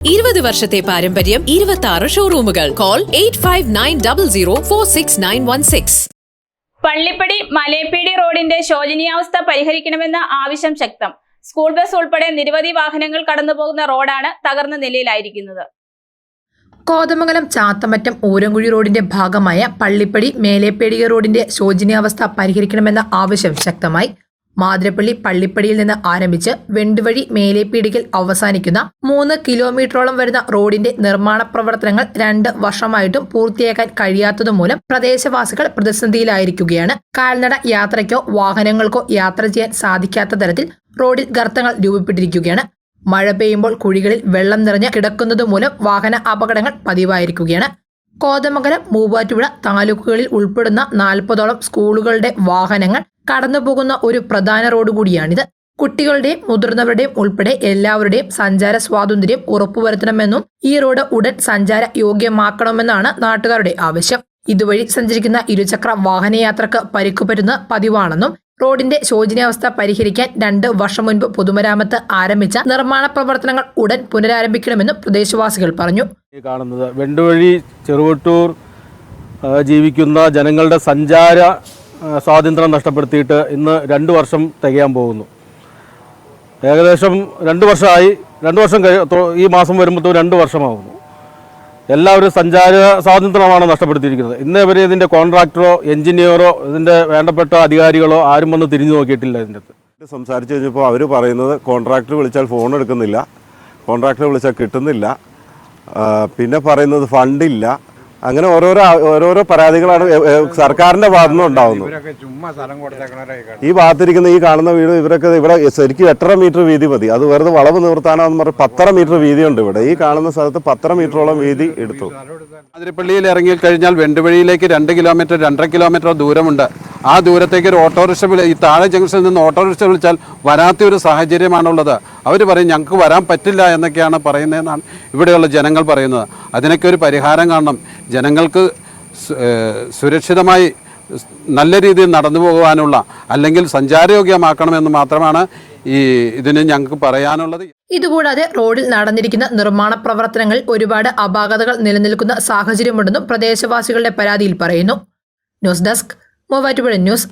ഇരുപത് വർഷത്തെ പാരമ്പര്യം ഇരുപത്തി ആറ് ഷോറൂമുകൾ call eight five nine double zero four six nine one six Pallippadi Maleppedi റോഡിന്റെ ശോചനീയാവസ്ഥ പരിഹരിക്കണമെന്ന ആവശ്യം ശക്തം. സ്കൂൾ ബസ് ഉൾപ്പെടെ നിരവധി വാഹനങ്ങൾ കടന്നുപോകുന്ന റോഡാണ് തകർന്ന നിലയിലായിരിക്കുന്നത്. കോതമംഗലം ചാത്തമറ്റം ഊരങ്കുഴി റോഡിന്റെ ഭാഗമായ പള്ളിപ്പടി മേലേപ്പേടിക റോഡിന്റെ ശോചനീയാവസ്ഥ പരിഹരിക്കണമെന്ന ആവശ്യം ശക്തമായി മാതിരപ്പള്ളി പള്ളിപ്പടിയിൽ നിന്ന് ആരംഭിച്ച് വെണ്ടുവഴി മേലേപ്പീടികൽ അവസാനിക്കുന്ന മൂന്ന് കിലോമീറ്ററോളം വരുന്ന റോഡിന്റെ നിർമ്മാണ പ്രവർത്തനങ്ങൾ രണ്ട് വർഷമായിട്ടും പൂർത്തിയാക്കാൻ കഴിയാത്തതുമൂലം പ്രദേശവാസികൾ പ്രതിസന്ധിയിലായിരിക്കുകയാണ്. കാൽനട യാത്രയ്ക്കോ വാഹനങ്ങൾക്കോ യാത്ര ചെയ്യാൻ സാധിക്കാത്ത തരത്തിൽ റോഡിൽ ഗർത്തങ്ങൾ രൂപപ്പെട്ടിരിക്കുകയാണ്. മഴ പെയ്യുമ്പോൾ കുഴികളിൽ വെള്ളം നിറഞ്ഞ് കിടക്കുന്നതുമൂലം വാഹന അപകടങ്ങൾ പതിവായിരിക്കുകയാണ്. കോതമംഗലം മൂവാറ്റുപുഴ താലൂക്കുകളിൽ ഉൾപ്പെടുന്ന നാൽപ്പതോളം സ്കൂളുകളുടെ വാഹനങ്ങൾ കടന്നുപോകുന്ന ഒരു പ്രധാന റോഡ് കൂടിയാണിത്. കുട്ടികളുടെയും മുതിർന്നവരുടെയും ഉൾപ്പെടെ എല്ലാവരുടെയും സഞ്ചാര സ്വാതന്ത്ര്യം ഉറപ്പുവരുത്തണമെന്നും ഈ റോഡ് ഉടൻ സഞ്ചാര യോഗ്യമാക്കണമെന്നാണ് നാട്ടുകാരുടെ ആവശ്യം. ഇതുവഴി സഞ്ചരിക്കുന്ന ഇരുചക്ര വാഹനയാത്രക്ക് പരിക്കുപറ്റുന്ന പതിവാണെന്നും റോഡിന്റെ ശോചനീയാവസ്ഥ പരിഹരിക്കാൻ രണ്ട് വർഷം മുൻപ് പൊതുമരാമത്ത് ആരംഭിച്ച നിർമ്മാണ പ്രവർത്തനങ്ങൾ ഉടൻ പുനരാരംഭിക്കണമെന്നും പ്രദേശവാസികൾ പറഞ്ഞു. കാണുന്നത് വെണ്ടുവഴി ചെറുവട്ടൂർ ജീവിക്കുന്ന ജനങ്ങളുടെ സഞ്ചാര സ്വാതന്ത്ര്യം നഷ്ടപ്പെടുത്തിയിട്ട് ഇന്ന് രണ്ട് വർഷം തികയാൻ പോകുന്നു. ഏകദേശം രണ്ട് വർഷമായി രണ്ട് വർഷം ഈ മാസം വരുമ്പോൾ രണ്ട് വർഷമാകുന്നു എല്ലാവരും സഞ്ചാര സ്വാതന്ത്ര്യമാണ് നഷ്ടപ്പെടുത്തിയിരിക്കുന്നത്. ഇന്നേ വരെ ഇതിന്റെ കോൺട്രാക്ടറോ എഞ്ചിനീയറോ ഇതിന്റെ വേണ്ടപ്പെട്ട അധികാരികളോ ആരും വന്ന് തിരിഞ്ഞു നോക്കിയിട്ടില്ല ഇതിന്റെ അടുത്ത് സംസാരിച്ച് കഴിഞ്ഞപ്പോൾ അവർ പറയുന്നത് കോൺട്രാക്ടർ വിളിച്ചാൽ ഫോൺ എടുക്കുന്നില്ല. കോൺട്രാക്ടർ വിളിച്ചാൽ കിട്ടുന്നില്ല. പിന്നെ പറയുന്നത് ഫണ്ടില്ല. അങ്ങനെ ഓരോരോ ഓരോരോ പരാതികളാണ് സർക്കാരിന്റെ ഭാഗത്തു നിന്ന് ഉണ്ടാവുന്നത്. ഈ ഭാഗത്തിരിക്കുന്ന ഈ കാണുന്ന വീട് ഇവരൊക്കെ ഇവിടെ ശരിക്കും എട്ടര മീറ്റർ വീതി മതി. അത് വെറുതെ വളവ് നിവർത്താനാന്ന് പറഞ്ഞ പത്തര മീറ്റർ വീതിയുണ്ട് ഇവിടെ. ഈ കാണുന്ന സ്ഥലത്ത് പത്തര മീറ്ററോളം വീതി എടുത്തു. അതിരപ്പള്ളിയിൽ ഇറങ്ങി കഴിഞ്ഞാൽ വെണ്ടുവഴിയിലേക്ക് രണ്ട് കിലോമീറ്റർ രണ്ടര കിലോമീറ്റർ ദൂരമുണ്ട്. ആ ദൂരത്തേക്ക് ഒരു ഓട്ടോറിക്ഷ വിളി ഈ താഴെ ജംഗ്ഷനിൽ നിന്ന് ഓട്ടോറിക്ഷ വിളിച്ചാൽ വരാത്ത ഒരു സാഹചര്യമാണുള്ളത്. അവർ പറയും ഞങ്ങൾക്ക് വരാൻ പറ്റില്ല എന്നൊക്കെയാണ് പറയുന്നതെന്നാണ് ഇവിടെയുള്ള ജനങ്ങൾ പറയുന്നത്. അതിനൊക്കെ ഒരു പരിഹാരം കാണണം. ജനങ്ങൾക്ക് സുരക്ഷിതമായി നല്ല രീതിയിൽ നടന്നു പോകുവാനുള്ള അല്ലെങ്കിൽ സഞ്ചാരയോഗ്യമാക്കണമെന്ന് മാത്രമാണ് ഈ ഇതിന് ഞങ്ങൾക്ക് പറയാനുള്ളത്. ഇതുകൂടാതെ റോഡിൽ നടന്നിരിക്കുന്ന നിർമ്മാണ പ്രവർത്തനങ്ങളിൽ ഒരുപാട് അപാകതകൾ നിലനിൽക്കുന്ന സാഹചര്യമുണ്ടെന്നും പ്രദേശവാസികളുടെ പരാതിയിൽ പറയുന്നു. News desk Muvattupuzha news